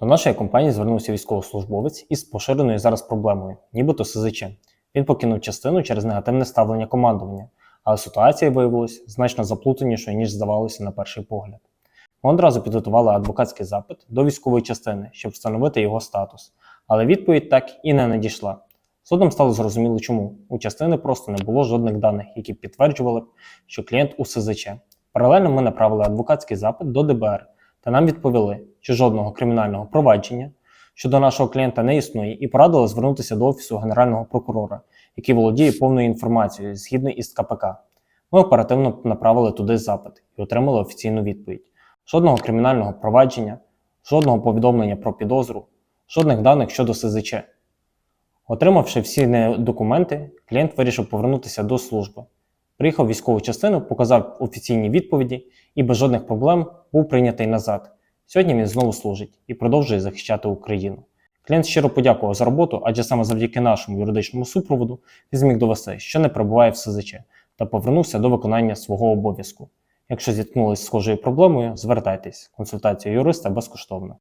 До нашої компанії звернувся військовослужбовець із поширеною зараз проблемою, нібито СЗЧ. Він покинув частину через негативне ставлення командування, але ситуація виявилася значно заплутанішою, ніж здавалося на перший погляд. Ми одразу підготували адвокатський запит до військової частини, щоб встановити його статус, але відповідь так і не надійшла. Згодом стало зрозуміло, чому у частини просто не було жодних даних, які підтверджували, б, що клієнт у СЗЧ. Паралельно ми направили адвокатський запит до ДБР, та нам відповіли, що жодного кримінального провадження щодо нашого клієнта не існує, і порадили звернутися до Офісу Генерального прокурора, який володіє повною інформацією згідно із КПК. Ми оперативно направили туди запит і отримали офіційну відповідь. Жодного кримінального провадження, жодного повідомлення про підозру, жодних даних щодо СЗЧ. Отримавши всі документи, клієнт вирішив повернутися до служби. Приїхав в військову частину, показав офіційні відповіді і без жодних проблем був прийнятий назад. Сьогодні він знову служить і продовжує захищати Україну. Клієнт щиро подякував за роботу, адже саме завдяки нашому юридичному супроводу він зміг довести, що не перебуває в СЗЧ, та повернувся до виконання свого обов'язку. Якщо зіткнулися з схожою проблемою, звертайтесь. Консультація юриста безкоштовна.